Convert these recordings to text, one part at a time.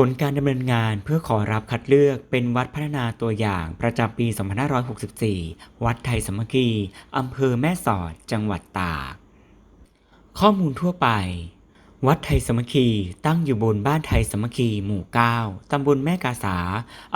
ผลการดำเนินงานเพื่อขอรับคัดเลือกเป็นวัดพัฒนาตัวอย่างประจำปี 2564 วัดไทยสมัคคีอำเภอแม่สอด จังหวัดตาก ข้อมูลทั่วไป วัดไทยสมัคคีตั้งอยู่บนบ้านไทยสมัคคีหมู่ 9 ตำบลแม่กาสา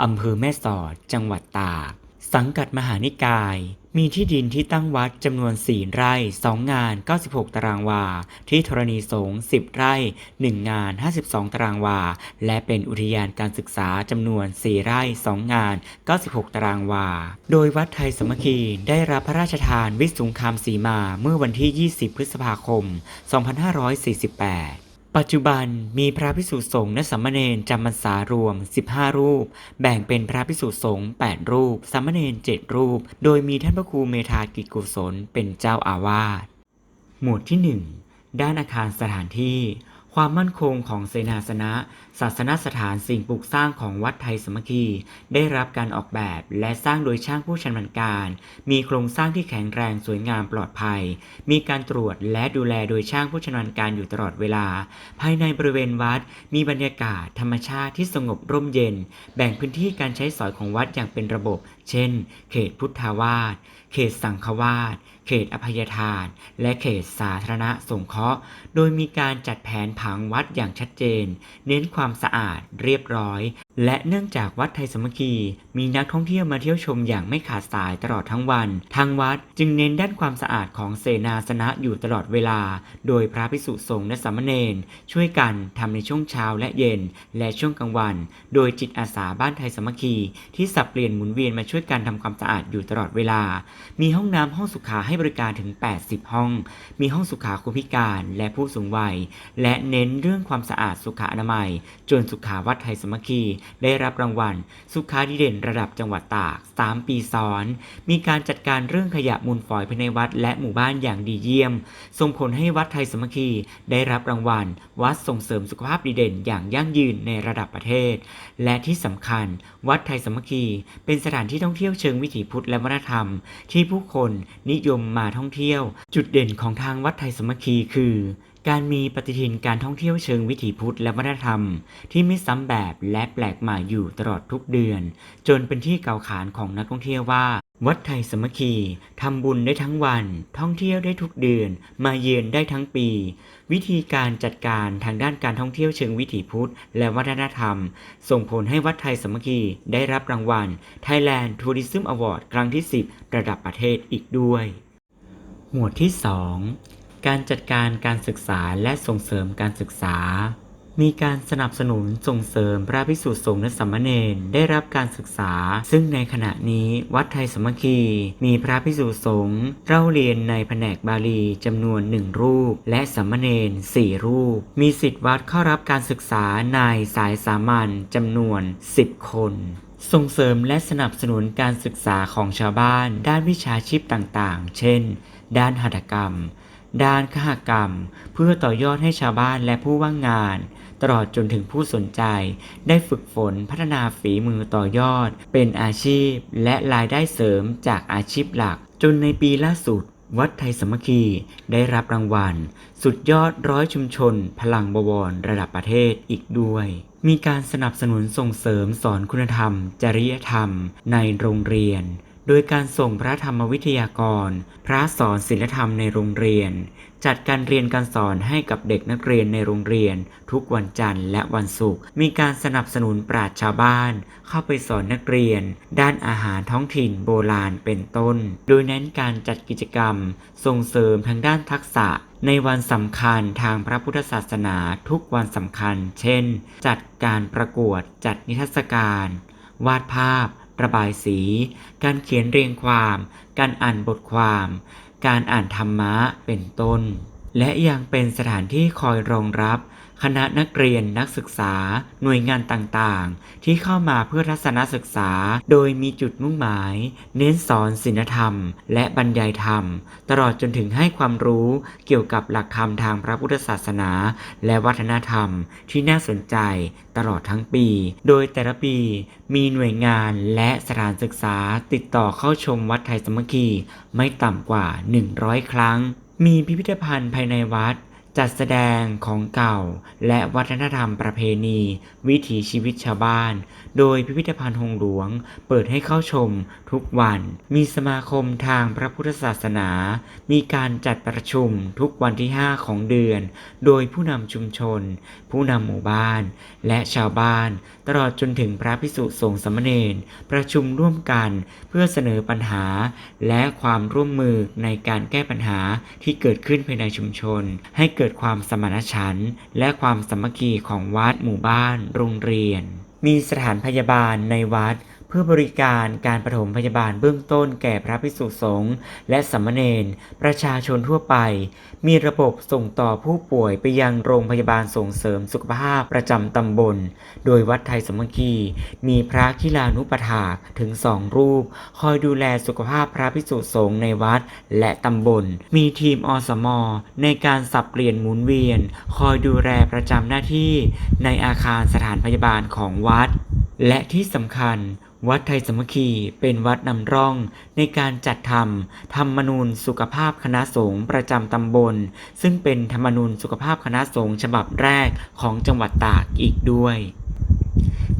อำเภอแม่สอด จังหวัดตาก สังกัดมหานิกาย มีที่ดินที่ตั้งวัดจำนวน4ไร่ 2 งาน 96 ตารางวา ที่ธรณีสงฆ์10 ไร่ 1 งาน 52 ตารางวา และเป็นอุทยานการศึกษาจำนวน 4 ไร่ 2 งาน 96 ตารางวา โดยวัดไทยสมัคคีได้รับพระราชทานวิสุงคามสีมาเมื่อวันที่ 20 พฤษภาคม 2548 ปัจจุบันมีพระพิสุสงฆ์และสามเณรจำพรรษารวม 15 รูป แบ่งเป็นพระพิสุสงฆ์8รูป สามเณร7รูป โดยมีท่านพระครูเมธากิจกุศลเป็นเจ้าอาวาส หมวดที่ 1 ด้านอาคารสถานที่ ความมั่นคงของเสนาสนะ ศาสนสถานสิ่งปลูกสร้างของวัดไทยสมัคคี ได้รับการออกแบบและสร้างโดยช่างผู้ชำนาญการ มีโครงสร้างที่แข็งแรงสวยงามปลอดภัย มีการตรวจและดูแลโดยช่างผู้ชำนาญการอยู่ตลอดเวลา ภายในบริเวณวัด มีบรรยากาศธรรมชาติที่สงบร่มเย็น แบ่งพื้นที่การใช้สอยของวัดอย่างเป็นระบบ เช่น เขตพุทธาวาส เขตสังฆวาสเขตอภัยทาน และเขตสาธารณสงเคราะห์ โดยมีการจัดแผนผังวัดอย่างชัดเจน เน้นความสะอาดเรียบร้อย และเนื่องจากวัดไทยสมัคคี มีนักท่องเที่ยวมาเที่ยวชมอย่างไม่ขาดสายตลอดทั้งวัน ทางวัดจึงเน้นด้านความสะอาดของเสนาสนะอยู่ตลอดเวลา โดยพระภิกษุสงฆ์และสามเณรช่วยกันทำในช่วงเช้าและเย็น และช่วงกลางวัน โดยจิตอาสาบ้านไทยสมัคคี ที่สับเปลี่ยนหมุนเวียนมาช่วยกันทำความสะอาดอยู่ตลอดเวลา มีห้องน้ำห้องสุขาใให้บริการถึง 80 ห้อง มีห้องสุขาคนพิการและผู้สูงวัย และเน้นเรื่องความสะอาดสุขาอนามัย จนสุขาวัดไทยสมัคคี ได้รับรางวัล สุขาดีเด่นระดับจังหวัดตาก 3 ปีซ้อน มีการจัดการเรื่องขยะมูลฝอยภายในวัดและหมู่บ้านอย่างดีเยี่ยม ส่งผลให้วัดไทยสมัคคีได้รับรางวัล วัดส่งเสริมสุขภาพดีเด่นอย่างยั่งยืนในระดับประเทศ และที่สำคัญ วัดไทยสมัคคี เป็นสถานที่ท่องเที่ยวเชิงวิถีพุทธและวัฒนธรรม ที่ผู้คนนิยมมาท่องเที่ยว จุดเด่นของทางวัดไทยสมัคคีคือ การมีปฏิทินการท่องเที่ยวเชิงวิถีพุทธและวัฒนธรรม ที่ไม่ซ้ำแบบและแปลกใหม่อยู่ตลอดทุกเดือน จนเป็นที่เก่าขานของนักท่องเที่ยวว่า วัดไทยสมัคคีทำบุญได้ทั้งวัน ท่องเที่ยวได้ทุกเดือน มาเยือนได้ทั้งปี วิธีการจัดการทางด้านการท่องเที่ยวเชิงวิถีพุทธและวัฒนธรรม ส่งผลให้วัดไทยสมัคคีได้รับรางวัล Thailand Tourism Award ครั้งที่ 10 ระดับประเทศอีกด้วย หมวดที่ 2 การจัดการการศึกษาและส่งเสริมการศึกษา มีการสนับสนุนส่งเสริมพระภิกษุสงฆ์และสมเณรได้รับการศึกษา ซึ่งในขณะนี้วัดไทยสมัคคี มีพระภิกษุสงฆ์เล่าเรียนในแผนกบาลีจำนวนหนึ่งรูป และสมเณรสี่รูป มีสิทธิวัดเข้ารับการศึกษาในสายสามัญจำนวน 10 คน ส่งเสริมและสนับสนุนการศึกษาของชาวบ้าน ด้านวิชาชีพต่างๆ เช่น ด้านหัตถกรรม ด้านขหกรรม เพื่อต่อยอดให้ชาวบ้านและผู้ว่างงาน ตลอดจนถึงผู้สนใจ ได้ฝึกฝนพัฒนาฝีมือต่อยอด เป็นอาชีพ และรายได้เสริมจากอาชีพหลัก จนในปีล่าสุด วัดไทยสมัคคีได้รับรางวัล สุดยอดร้อยชุมชน พลังบวรระดับประเทศอีกด้วย มีการสนับสนุนส่งเสริมสอนคุณธรรม จริยธรรม ในโรงเรียน โดยการส่งพระธรรมวิทยากร พระสอนศิลธรรมในโรงเรียน จัดการเรียนการสอนให้กับเด็กนักเรียนในโรงเรียน ทุกวันจันทร์และวันศุกร์ มีการสนับสนุนปราชญ์ชาวบ้าน เข้าไปสอนนักเรียน ด้านอาหารท้องถิ่นโบราณเป็นต้น โดยเน้นการจัดกิจกรรม ส่งเสริมทางด้านทักษะในวันสำคัญทางพระพุทธศาสนาทุกวันสำคัญ เช่น จัดการประกวด จัดนิทรรศการ วาดภาพ ระบายสี การเขียนเรียงความ การอ่านบทความ การอ่านธรรมะ เป็นต้น และยังเป็นสถานที่คอยรองรับ คณะนักเรียนนักศึกษา หน่วยงานต่างๆ ที่เข้ามาเพื่อทัศนศึกษา โดยมีจุดมุ่งหมาย เน้นสอนศีลธรรม และบรรยายธรรม ตลอดจนถึงให้ความรู้เกี่ยวกับหลักธรรมทางพระพุทธศาสนา และวัฒนธรรมที่น่าสนใจตลอดทั้งปี โดยแต่ละปีมีหน่วยงานและสถานศึกษาติดต่อเข้าชมวัดไทยสมัคคีไม่ต่ำกว่า 100 ครั้ง มีพิพิธภัณฑ์ภายในวัด จัดแสดงของเก่าและวัฒนธรรมประเพณี วิถีชีวิตชาวบ้าน โดยพิพิธภัณฑ์หงหลวง เปิดให้เข้าชมทุกวัน มีสมาคมทางพระพุทธศาสนา มีการจัดประชุมทุกวันที่ 5 ของเดือน โดยผู้นำชุมชน ผู้นำหมู่บ้าน และชาวบ้าน ตลอดจนถึงพระภิกษุสงฆ์สามเณรประชุมร่วมกันเพื่อเสนอปัญหา และความร่วมมือในการแก้ปัญหาที่เกิดขึ้นภายในชุมชน ให้เเกิดความสมานฉันท์และความสามัคคีของวัดหมู่บ้าน โรงเรียน มีสถานพยาบาลในวัด พื่อบริการการปฐมพยาบาลเบื้องต้นแก่พระภิกษุสงฆ์และสามเณรประชาชนทั่วไป มีระบบส่งต่อผู้ป่วยไปยังโรงพยาบาลส่งเสริมสุขภาพประจำตำบล โดยวัดไทยสมัคคีมีพระกิลานุปถากถึงสองรูป คอยดูแลสุขภาพพระภิกษุสงฆ์ในวัดและตำบล มีทีมอสมในการสับเปลี่ยนหมุนเวียน คอยดูแลประจำหน้าที่ในอาคารสถานพยาบาลของวัด และที่สำคัญ วัดไทยสมัคคีเป็นวัดนำร่องในการจัดทำธรรมนูญสุขภาพคณะสงฆ์ประจำตำบล ซึ่งเป็นธรรมนูญสุขภาพคณะสงฆ์ฉบับแรกของจังหวัดตากอีกด้วย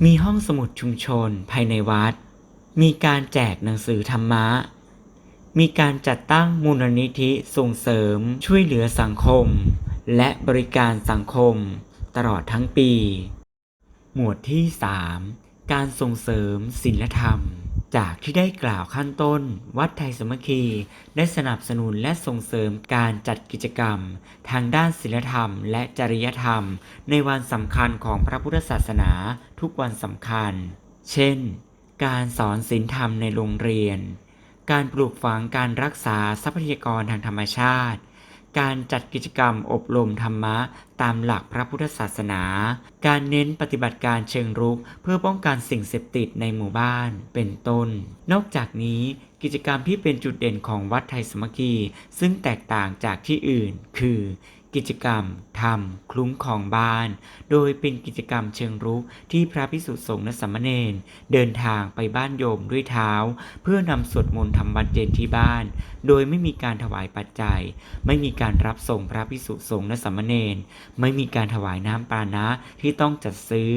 มีห้องสมุดชุมชนภายในวัด มีการแจกหนังสือธรรมะ มีการจัดตั้งมูลนิธิส่งเสริม ช่วยเหลือสังคม และบริการสังคม ตลอดทั้งปี หมวดที่ 3 การส่งเสริมศีลธรรม จากที่ได้กล่าวขั้นต้น วัดไทยสมัคคี ได้สนับสนุนและส่งเสริมการจัดกิจกรรม ทางด้านศีลธรรม และจริยธรรม ในวันสำคัญของพระพุทธศาสนาทุกวันสำคัญ เช่น การสอนศีลธรรมในโรงเรียน การปลูกฝังการรักษาทรัพยากรทางธรรมชาติ การจัดกิจกรรมอบรมธรรมะตามหลักพระพุทธศาสนา การเน้นปฏิบัติการเชิงรุกเพื่อป้องกันสิ่งเสพติดในหมู่บ้าน เป็นต้น นอกจากนี้กิจกรรมที่เป็นจุดเด่นของวัดไทยสมัคคีซึ่งแตกต่างจากที่อื่น คือ กิจกรรมทำคลุ้มของบ้าน โดยเป็นกิจกรรมเชิงรุกที่พระภิกษุสงฆ์และสามเณรเดินทางไปบ้านโยมด้วยเท้า เพื่อนำสวดมนต์ทำวัดเย็นที่บ้าน โดยไม่มีการถวายปัจจัย ไม่มีการรับส่งพระภิกษุสงฆ์และสามเณรไม่มีการถวายน้ำปานะที่ต้องจัดซื้อ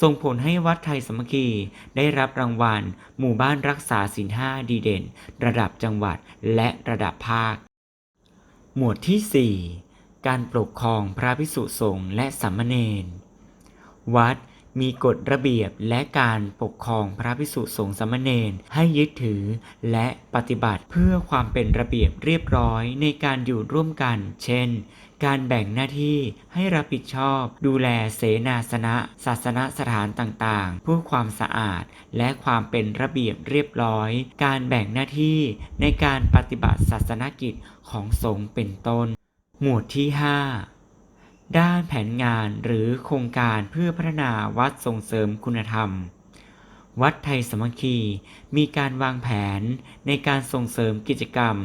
ส่งผลให้วัดไทยสมัคคีได้รับรางวัล หมู่บ้านรักษาศีลห้าดีเด่น ระดับจังหวัดและระดับภาค หมวดที่ 4 การปกครองพระภิกษุสงฆ์และสามเณร วัดมีกฎระเบียบและการปกครองพระภิกษุสงฆ์สามเณรให้ยึดถือและปฏิบัติเพื่อความเป็นระเบียบเรียบร้อยในการอยู่ร่วมกัน เช่น การแบ่งหน้าที่ให้รับผิดชอบ ดูแลเสนาสนะ ศาสนสถานต่างๆเพื่อความสะอาด และความเป็นระเบียบเรียบร้อย การแบ่งหน้าที่ในการปฏิบัติศาสนกิจของสงฆ์เป็นต้น หมวดที่ 5 ด้านแผนงานหรือโครงการเพื่อพัฒนาวัดส่งเสริมคุณธรรม วัดไทยสมัคคี มีการวางแผนในการส่งเสริมกิจกรรม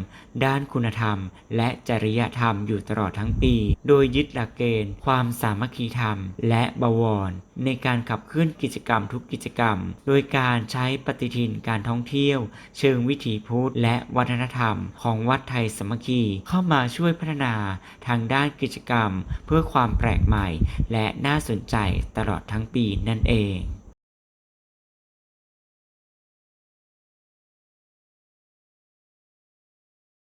ด้านคุณธรรม และจริยธรรมอยู่ตลอดทั้งปี โดยยึดหลักเกณฑ์ ความสามัคคีธรรม และบวร ในการขับเคลื่อนกิจกรรมทุกกิจกรรม โดยการใช้ปฏิทินการท่องเที่ยว เชิงวิถีพุทธและวัฒนธรรม ของวัดไทยสมัคคีเข้ามาช่วยพัฒนาทางด้านกิจกรรม เพื่อความแปลกใหม่ และน่าสนใจตลอดทั้งปีนั่นเอง